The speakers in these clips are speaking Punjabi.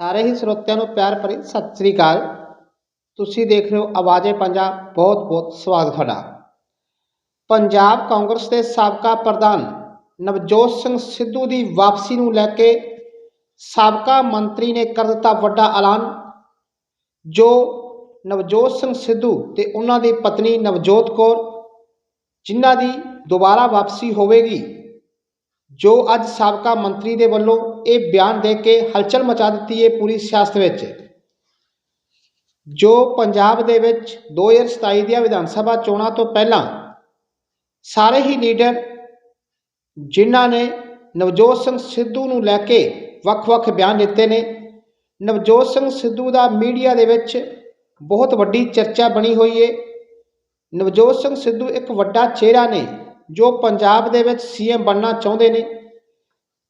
ਸਾਰੇ ਹੀ ਸਰੋਤਿਆਂ ਨੂੰ ਪਿਆਰ ਭਰੀ ਸਤਿ ਸ੍ਰੀ ਅਕਾਲ। ਤੁਸੀਂ ਦੇਖ ਰਹੇ ਹੋ ਆਵਾਜ਼ੇ ਪੰਜਾਬ ਬਹੁਤ ਬਹੁਤ ਸਵਾਗਤ ਤੁਹਾਡਾ। ਪੰਜਾਬ ਕਾਂਗਰਸ ਦੇ ਸਾਬਕਾ ਪ੍ਰਧਾਨ ਨਵਜੋਤ ਸਿੰਘ ਸਿੱਧੂ ਦੀ ਵਾਪਸੀ ਨੂੰ ਲੈ ਕੇ ਸਾਬਕਾ ਮੰਤਰੀ ਨੇ ਕਰ ਦਿੱਤਾ ਵੱਡਾ ਐਲਾਨ, ਜੋ ਨਵਜੋਤ ਸਿੰਘ ਸਿੱਧੂ ਤੇ ਉਹਨਾਂ ਦੀ ਪਤਨੀ ਨਵਜੋਤ ਕੌਰ, ਜਿਨ੍ਹਾਂ ਦੀ ਦੁਬਾਰਾ ਵਾਪਸੀ ਹੋਵੇਗੀ, ਜੋ ਅੱਜ ਸਾਬਕਾ ਮੰਤਰੀ ਦੇ ਵੱਲੋਂ ਇਹ ਬਿਆਨ ਦੇ ਕੇ ਹਲਚਲ ਮਚਾ ਦਿੱਤੀ ਹੈ ਪੂਰੀ ਸਿਆਸਤ ਵਿੱਚ, ਜੋ ਪੰਜਾਬ ਦੇ ਵਿੱਚ 2027 ਦੀਆਂ ਵਿਧਾਨ ਸਭਾ ਚੋਣਾਂ ਤੋਂ ਪਹਿਲਾਂ ਸਾਰੇ ਹੀ ਲੀਡਰ ਜਿਨ੍ਹਾਂ ਨੇ ਨਵਜੋਤ ਸਿੰਘ ਸਿੱਧੂ ਨੂੰ ਲੈ ਕੇ ਵੱਖ-ਵੱਖ ਬਿਆਨ ਦਿੱਤੇ ਨੇ, ਨਵਜੋਤ ਸਿੰਘ ਸਿੱਧੂ ਦਾ ਮੀਡੀਆ ਦੇ ਵਿੱਚ ਬਹੁਤ ਵੱਡੀ ਚਰਚਾ ਬਣੀ ਹੋਈ ਹੈ। ਨਵਜੋਤ ਸਿੰਘ ਸਿੱਧੂ ਇੱਕ ਵੱਡਾ ਚਿਹਰਾ ਨੇ ਜੋ ਪੰਜਾਬ ਦੇ ਵਿੱਚ ਸੀਐਮ ਬਣਨਾ ਚਾਹੁੰਦੇ ਨੇ।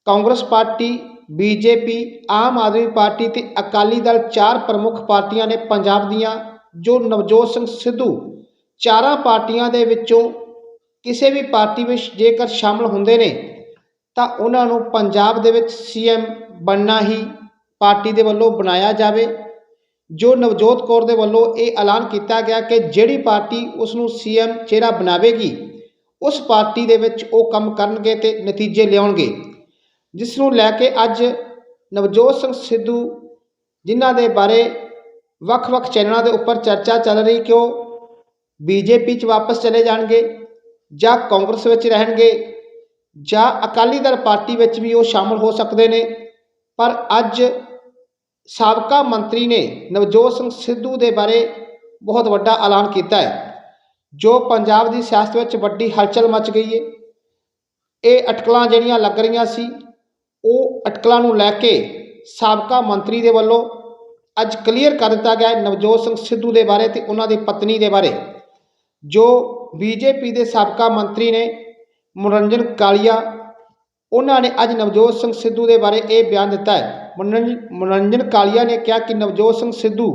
Congress party, BJP, Aam Aadmi party ਤੇ ਅਕਾਲੀ ਦਲ ਚਾਰ ਪ੍ਰਮੁੱਖ ਪਾਰਟੀਆਂ ਨੇ ਪੰਜਾਬ ਦੀਆਂ, ਜੋ ਨਵਜੋਤ ਸਿੰਘ ਸਿੱਧੂ ਚਾਰਾਂ ਪਾਰਟੀਆਂ ਦੇ ਵਿੱਚੋਂ ਕਿਸੇ ਵੀ ਪਾਰਟੀ ਵਿੱਚ ਜੇਕਰ ਸ਼ਾਮਲ ਹੁੰਦੇ ਨੇ, ਤਾਂ ਉਹਨਾਂ ਨੂੰ ਪੰਜਾਬ ਦੇ ਵਿੱਚ ਸੀਐਮ ਬਣਨਾ ਹੀ ਪਾਰਟੀ ਦੇ ਵੱਲੋਂ ਬਣਾਇਆ ਜਾਵੇ। ਜੋ ਨਵਜੋਤ ਕੌਰ ਦੇ ਵੱਲੋਂ ਇਹ ਐਲਾਨ ਕੀਤਾ ਗਿਆ ਕਿ ਜਿਹੜੀ ਪਾਰਟੀ ਉਸ ਨੂੰ ਸੀਐਮ ਚਿਹਰਾ ਬਣਾਵੇਗੀ, ਉਸ ਪਾਰਟੀ ਦੇ ਵਿੱਚ ਉਹ ਕੰਮ ਕਰਨਗੇ ਤੇ ਨਤੀਜੇ ਲਿਆਉਣਗੇ। ਜਿਸ ਨੂੰ ਲੈ ਕੇ ਅੱਜ ਨਵਜੋਤ ਸਿੰਘ ਸਿੱਧੂ ਜਿਨ੍ਹਾਂ ਦੇ ਬਾਰੇ ਵੱਖ-ਵੱਖ ਚੈਨਲਾਂ ਦੇ ਉੱਪਰ ਚਰਚਾ ਚੱਲ ਰਹੀ, ਕਿ ਉਹ ਬੀਜੇਪੀ 'ਚ ਵਾਪਸ ਚਲੇ ਜਾਣਗੇ ਜਾਂ ਕਾਂਗਰਸ ਵਿੱਚ ਰਹਿਣਗੇ ਜਾਂ ਅਕਾਲੀ ਦਲ ਪਾਰਟੀ ਵਿੱਚ ਵੀ ਉਹ ਸ਼ਾਮਲ ਹੋ ਸਕਦੇ ਨੇ। ਪਰ ਅੱਜ ਸਾਬਕਾ ਮੰਤਰੀ ਨੇ ਨਵਜੋਤ ਸਿੰਘ ਸਿੱਧੂ ਦੇ ਬਾਰੇ ਬਹੁਤ ਵੱਡਾ ਐਲਾਨ ਕੀਤਾ ਹੈ, ਜੋ ਪੰਜਾਬ ਦੀ ਸਿਆਸਤ ਵਿੱਚ ਵੱਡੀ ਹਲਚਲ ਮਚ ਗਈ ਹੈ ਇਹ ਅਟਕਲਾਂ ਜਿਹੜੀਆਂ ਲੱਗ ਰਹੀਆਂ ਸੀ ਅਟਕਲਾਂ ਨੂੰ ਲੈ ਕੇ ਸਾਬਕਾ ਮੰਤਰੀ ਦੇ ਵੱਲੋਂ ਅੱਜ ਕਲੀਅਰ ਕਰ ਦਿੱਤਾ ਗਿਆ ਨਵਜੋਤ ਸਿੰਘ ਸਿੱਧੂ ਦੇ ਬਾਰੇ ਤੇ ਉਹਨਾਂ ਦੀ ਪਤਨੀ ਦੇ ਬਾਰੇ, ਜੋ ਬੀਜੇਪੀ ਦੇ ਸਾਬਕਾ ਮੰਤਰੀ ਨੇ ਮਨੋਰੰਜਨ ਕਾਲੀਆ, ਉਹਨਾਂ ਨੇ ਅੱਜ ਨਵਜੋਤ ਸਿੰਘ ਸਿੱਧੂ ਦੇ ਬਾਰੇ ਇਹ ਬਿਆਨ ਦਿੱਤਾ ਹੈ। ਮਨੋਰੰਜਨ ਮਨੋਰੰਜਨ ਕਾਲੀਆ ਨੇ ਕਿਹਾ ਕਿ ਨਵਜੋਤ ਸਿੰਘ ਸਿੱਧੂ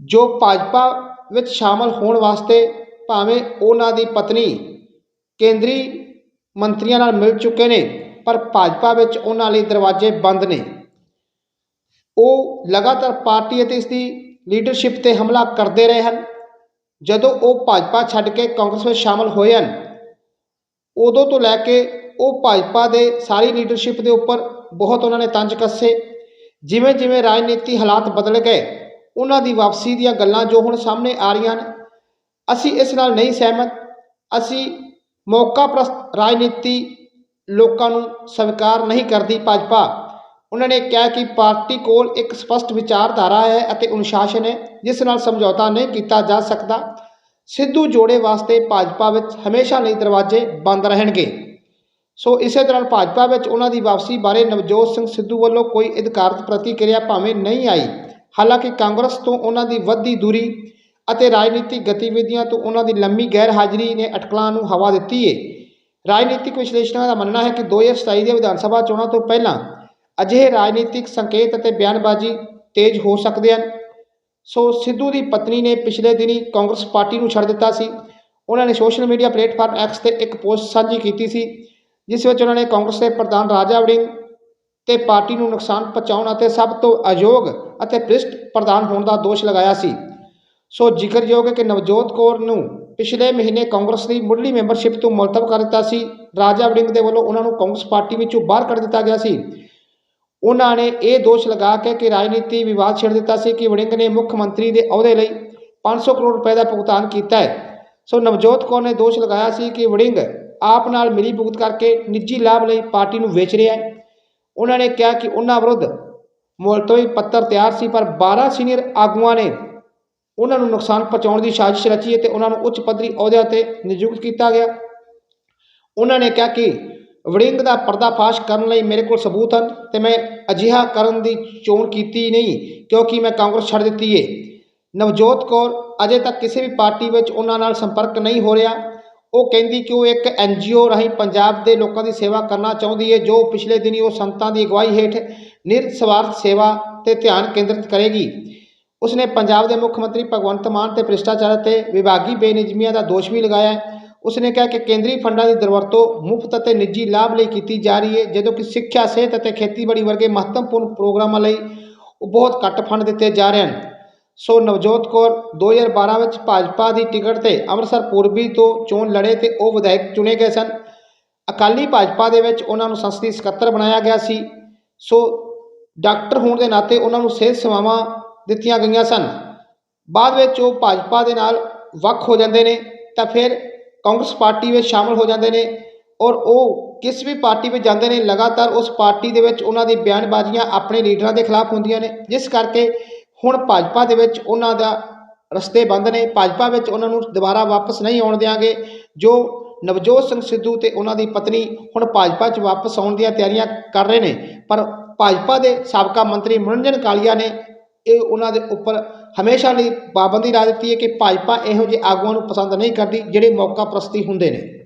ਜੋ ਭਾਜਪਾ ਵਿੱਚ ਸ਼ਾਮਲ ਹੋਣ ਵਾਸਤੇ ਭਾਵੇਂ ਉਹਨਾਂ ਦੀ ਪਤਨੀ ਕੇਂਦਰੀ ਮੰਤਰੀਆਂ ਨਾਲ ਮਿਲ ਚੁੱਕੇ ਨੇ ਪਰ ਭਾਜਪਾ ਵਿੱਚ ਉਹਨਾਂ ਲਈ ਦਰਵਾਜ਼ੇ ਬੰਦ ਨੇ। ਉਹ ਲਗਾਤਾਰ ਪਾਰਟੀ ਅਤੇ ਇਸ ਦੀ ਲੀਡਰਸ਼ਿਪ ਤੇ ਹਮਲਾ ਕਰਦੇ ਰਹੇ ਹਨ। ਜਦੋਂ ਉਹ ਭਾਜਪਾ ਛੱਡ ਕੇ ਕਾਂਗਰਸ ਵਿੱਚ ਸ਼ਾਮਲ ਹੋਏ ਹਨ, ਉਦੋਂ ਤੋਂ ਲੈ ਕੇ ਉਹ ਭਾਜਪਾ ਦੇ ਸਾਰੀ ਲੀਡਰਸ਼ਿਪ ਦੇ ਉੱਪਰ ਬਹੁਤ ਉਹਨਾਂ ਨੇ ਤੰਜ ਕੱਸੇ। ਜਿਵੇਂ ਜਿਵੇਂ ਰਾਜਨੀਤੀ ਹਾਲਾਤ ਬਦਲ ਗਏ, ਉਹਨਾਂ ਦੀ ਵਾਪਸੀ ਦੀਆਂ ਗੱਲਾਂ ਜੋ ਹੁਣ ਸਾਹਮਣੇ ਆ ਰਹੀਆਂ ਹਨ, ਅਸੀਂ ਇਸ ਨਾਲ ਨਹੀਂ ਸਹਿਮਤ। ਅਸੀਂ ਮੌਕਾ ਪ੍ਰਸਤ ਰਾਜਨੀਤੀ ਲੋਕਾਂ ਨੂੰ ਸਵੀਕਾਰ ਨਹੀਂ ਕਰਦੀ ਭਾਜਪਾ। ਉਹਨਾਂ ਨੇ ਕਿਹਾ ਕਿ ਪਾਰਟੀ ਕੋਲ ਇੱਕ ਸਪਸ਼ਟ ਵਿਚਾਰਧਾਰਾ ਹੈ ਅਤੇ ਅਨੁਸ਼ਾਸਨ ਹੈ, ਜਿਸ ਨਾਲ ਸਮਝੌਤਾ ਨਹੀਂ ਕੀਤਾ ਜਾ ਸਕਦਾ। ਸਿੱਧੂ ਜੋੜੇ ਵਾਸਤੇ ਭਾਜਪਾ ਵਿੱਚ ਹਮੇਸ਼ਾ ਲਈ ਦਰਵਾਜ਼ੇ ਬੰਦ ਰਹਿਣਗੇ। ਸੋ ਇਸੇ ਤਰ੍ਹਾਂ ਭਾਜਪਾ ਵਿੱਚ ਉਹਨਾਂ ਦੀ ਵਾਪਸੀ ਬਾਰੇ ਨਵਜੋਤ ਸਿੰਘ ਸਿੱਧੂ ਵੱਲੋਂ ਕੋਈ ਅਧਿਕਾਰਤ ਪ੍ਰਤੀਕਿਰਿਆ ਭਾਵੇਂ ਨਹੀਂ ਆਈ। ਹਾਲਾਂਕਿ ਕਾਂਗਰਸ ਤੋਂ ਉਹਨਾਂ ਦੀ ਵੱਧਦੀ ਦੂਰੀ ਅਤੇ ਰਾਜਨੀਤਿਕ ਗਤੀਵਿਧੀਆਂ ਤੋਂ ਉਹਨਾਂ ਦੀ ਲੰਮੀ ਗੈਰ ਹਾਜ਼ਰੀ ਨੇ ਅਟਕਲਾਂ ਨੂੰ ਹਵਾ ਦਿੱਤੀ ਏ। ਰਾਜਨੀਤਿਕ ਵਿਸ਼ਲੇਸ਼ਕਾਂ ਦਾ ਮੰਨਣਾ ਹੈ ਕਿ 2027 ਦੀਆਂ ਵਿਧਾਨ ਸਭਾ ਚੋਣਾਂ ਤੋਂ ਪਹਿਲਾਂ ਅਜਿਹੇ ਰਾਜਨੀਤਿਕ ਸੰਕੇਤ ਅਤੇ ਬਿਆਨਬਾਜ਼ੀ ਤੇਜ਼ ਹੋ ਸਕਦੇ ਹਨ। ਸੋ ਸਿੱਧੂ ਦੀ ਪਤਨੀ ਨੇ ਪਿਛਲੇ ਦਿਨੀ ਕਾਂਗਰਸ ਪਾਰਟੀ ਨੂੰ ਛੱਡ ਦਿੱਤਾ ਸੀ। ਉਹਨਾਂ ਨੇ ਸੋਸ਼ਲ ਮੀਡੀਆ ਪਲੇਟਫਾਰਮ ਐਕਸ ਤੇ ਇੱਕ ਪੋਸਟ ਸਾਂਝੀ ਕੀਤੀ ਸੀ, ਜਿਸ ਵਿੱਚ ਉਹਨਾਂ ਨੇ ਕਾਂਗਰਸ ਦੇ ਪ੍ਰਧਾਨ ਰਾਜਾ ਵੜਿੰਗ ਤੇ ਪਾਰਟੀ ਨੂੰ ਨੁਕਸਾਨ ਪਹੁੰਚਾਉਣ ਅਤੇ ਸਭ ਤੋਂ ਅਯੋਗ ਅਤੇ ਭ੍ਰਿਸ਼ਟ ਪ੍ਰਧਾਨ ਹੋਣ ਦਾ ਦੋਸ਼ ਲਗਾਇਆ ਸੀ। ਸੋ ਜ਼ਿਕਰਯੋਗ ਹੈ ਕਿ ਨਵਜੋਤ ਕੌਰ ਨੂੰ ਪਿਛਲੇ ਮਹੀਨੇ ਕਾਂਗਰਸ ਦੀ ਮੁੱਢਲੀ ਮੈਂਬਰਸ਼ਿਪ ਤੋਂ ਮੁਲਤਵ ਕਰ ਦਿੱਤਾ ਸੀ। ਰਾਜਾ ਵੜਿੰਗ ਦੇ ਵੱਲੋਂ ਉਹਨਾਂ ਨੂੰ ਕਾਂਗਰਸ ਪਾਰਟੀ ਵਿੱਚੋਂ ਬਾਹਰ ਕੱਢ ਦਿੱਤਾ ਗਿਆ ਸੀ। ਉਹਨਾਂ ਨੇ ਇਹ ਦੋਸ਼ ਲਗਾ ਕੇ ਕਿ ਰਾਜਨੀਤੀ ਵਿਵਾਦ ਛੇੜ ਦਿੱਤਾ ਸੀ ਕਿ ਵੜਿੰਗ ਨੇ ਮੁੱਖ ਮੰਤਰੀ ਦੇ ਅਹੁਦੇ ਲਈ 500 ਕਰੋੜ ਰੁਪਏ ਦਾ ਭੁਗਤਾਨ ਕੀਤਾ ਹੈ। ਸੋ ਨਵਜੋਤ ਕੌਰ ਨੇ ਦੋਸ਼ ਲਗਾਇਆ ਸੀ ਕਿ ਵੜਿੰਗ ਆਪ ਨਾਲ ਮਿਲੀ ਭੁਗਤ ਕਰਕੇ ਨਿੱਜੀ ਲਾਭ ਲਈ ਪਾਰਟੀ ਨੂੰ ਵੇਚ ਰਿਹਾ ਹੈ। ਉਹਨਾਂ ਨੇ ਕਿਹਾ ਕਿ ਉਹਨਾਂ ਵਿਰੁੱਧ ਮੁਲਤਵੀ ਪੱਤਰ ਤਿਆਰ ਸੀ, ਪਰ 12 ਸੀਨੀਅਰ ਆਗੂਆਂ ਨੇ ਉਹਨਾਂ ਨੂੰ ਨੁਕਸਾਨ ਪਹੁੰਚਾਉਣ ਦੀ ਸਾਜ਼ਿਸ਼ ਰਚੀ ਅਤੇ ਉਹਨਾਂ ਨੂੰ ਉੱਚ ਪੱਧਰੀ ਅਹੁਦਿਆਂ ਤੇ ਨਿਯੁਕਤ ਕੀਤਾ ਗਿਆ। ਉਹਨਾਂ ਨੇ ਕਿਹਾ ਕਿ ਵੜਿੰਗ ਦਾ ਪਰਦਾਫਾਸ਼ ਕਰਨ ਲਈ ਮੇਰੇ ਕੋਲ ਸਬੂਤ ਹਨ ਤੇ ਮੈਂ ਅਜਿਹਾ ਕਰਨ ਦੀ ਚੋਣ ਕੀਤੀ ਨਹੀਂ, ਕਿਉਂਕਿ ਮੈਂ ਕਾਂਗਰਸ ਛੱਡ ਦਿੱਤੀ ਏ। ਨਵਜੋਤ ਕੌਰ ਅਜੇ ਤੱਕ ਕਿਸੇ ਵੀ ਪਾਰਟੀ ਵਿੱਚ ਉਹਨਾਂ ਨਾਲ ਸੰਪਰਕ ਨਹੀਂ ਹੋ ਰਿਹਾ। ਉਹ ਕਹਿੰਦੀ ਕਿ ਉਹ ਇੱਕ ਐਨਜੀਓ ਰਾਹੀਂ ਪੰਜਾਬ ਦੇ ਲੋਕਾਂ ਦੀ ਸੇਵਾ ਕਰਨਾ ਚਾਹੁੰਦੀ ਹੈ ਜੋ ਪਿਛਲੇ ਦਿਨੀ ਉਹ ਸੰਤਾਂ ਦੀ ਅਗਵਾਈ ਹੇਠ ਨਿਰਸਵਾਰਥ ਸੇਵਾ ਤੇ ਧਿਆਨ ਕੇਂਦਰਿਤ ਕਰੇਗੀ। ਉਸ ਨੇ ਪੰਜਾਬ ਦੇ ਮੁੱਖ ਮੰਤਰੀ ਭਗਵੰਤ ਮਾਨ ਤੇ ਭ੍ਰਿਸ਼ਟਾਚਾਰ ਅਤੇ ਵਿਭਾਗੀ ਬੇਨਿਯਮੀਆਂ ਦਾ ਦੋਸ਼ ਵੀ ਲਗਾਇਆ ਉਸ ਨੇ ਕਿਹਾ ਕਿ ਕੇਂਦਰੀ ਫੰਡਾਂ ਦੀ ਦੁਰਵਰਤੋਂ ਮੁਫਤ ਅਤੇ ਨਿੱਜੀ ਲਾਭ ਲਈ ਕੀਤੀ ਜਾ ਰਹੀ ਹੈ, ਜਦੋਂ ਕਿ ਸਿੱਖਿਆ, ਸਿਹਤ ਅਤੇ ਖੇਤੀਬਾੜੀ ਵਰਗੇ ਮਹੱਤਵਪੂਰਨ ਪ੍ਰੋਗਰਾਮਾਂ ਲਈ ਬਹੁਤ ਘੱਟ ਫੰਡ ਦਿੱਤੇ ਜਾ ਰਹੇ ਹਨ। ਸੋ ਨਵਜੋਤ ਕੌਰ 2012 ਵਿੱਚ ਭਾਜਪਾ ਦੀ ਟਿਕਟ ਤੇ ਅੰਮ੍ਰਿਤਸਰ ਪੂਰਬੀ ਤੋਂ ਚੋਣ ਲੜੇ ਤੇ ਉਹ ਵਿਧਾਇਕ ਚੁਣੇ ਗਏ ਸਨ। ਅਕਾਲੀ ਭਾਜਪਾ ਦੇ ਵਿੱਚ ਉਹਨਾਂ ਨੂੰ ਸੰਸਦੀ ਸਕੱਤਰ ਬਣਾਇਆ ਗਿਆ ਸੀ। ਸੋ ਡਾਕਟਰ ਹੋਣ ਦੇ ਨਾਤੇ ਉਹਨਾਂ ਨੂੰ ਸਿਹਤ ਸੇਵਾਵਾਂ ਦਿੱਤੀਆਂ ਗਈਆਂ ਸਨ। ਬਾਅਦ ਵਿੱਚ ਉਹ ਭਾਜਪਾ ਦੇ ਨਾਲ ਵੱਖ ਹੋ ਜਾਂਦੇ ਨੇ, ਤਾਂ ਫਿਰ ਕਾਂਗਰਸ ਪਾਰਟੀ ਵਿੱਚ ਸ਼ਾਮਲ ਹੋ ਜਾਂਦੇ ਨੇ ਔਰ ਉਹ ਕਿਸ ਵੀ ਪਾਰਟੀ ਵਿੱਚ ਜਾਂਦੇ ਨੇ, ਲਗਾਤਾਰ ਉਸ ਪਾਰਟੀ ਦੇ ਵਿੱਚ ਉਹਨਾਂ ਦੀ ਬਿਆਨਬਾਜ਼ੀਆਂ ਆਪਣੇ ਲੀਡਰਾਂ ਦੇ ਖਿਲਾਫ ਹੁੰਦੀਆਂ ਨੇ। ਜਿਸ ਕਰਕੇ ਹੁਣ ਭਾਜਪਾ ਦੇ ਵਿੱਚ ਉਹਨਾਂ ਦਾ ਰਸਤੇ ਬੰਦ ਨੇ। ਭਾਜਪਾ ਵਿੱਚ ਉਹਨਾਂ ਨੂੰ ਦੁਬਾਰਾ ਵਾਪਸ ਨਹੀਂ ਆਉਣ ਦਿਆਂਗੇ। ਜੋ ਨਵਜੋਤ ਸਿੰਘ ਸਿੱਧੂ ਤੇ ਉਹਨਾਂ ਦੀ ਪਤਨੀ ਹੁਣ ਭਾਜਪਾ 'ਚ ਵਾਪਸ ਆਉਣ ਦੀਆਂ ਤਿਆਰੀਆਂ ਕਰ ਰਹੇ ਨੇ। ਪਰ ਭਾਜਪਾ ਦੇ ਸਾਬਕਾ ਮੰਤਰੀ ਮਨੋਰੰਜਨ ਕਾਲੀਆ ਨੇ ਇਹ ਉਹਨਾਂ ਦੇ ਉੱਪਰ ਹਮੇਸ਼ਾ ਲਈ ਪਾਬੰਦੀ ਲਾ ਦਿੱਤੀ ਹੈ ਕਿ ਭਾਜਪਾ ਇਹੋ ਜਿਹੇ ਆਗੂਆਂ ਨੂੰ ਪਸੰਦ ਨਹੀਂ ਕਰਦੀ ਜਿਹੜੇ ਮੌਕਾ ਪ੍ਰਸਤੀ ਹੁੰਦੇ ਨੇ।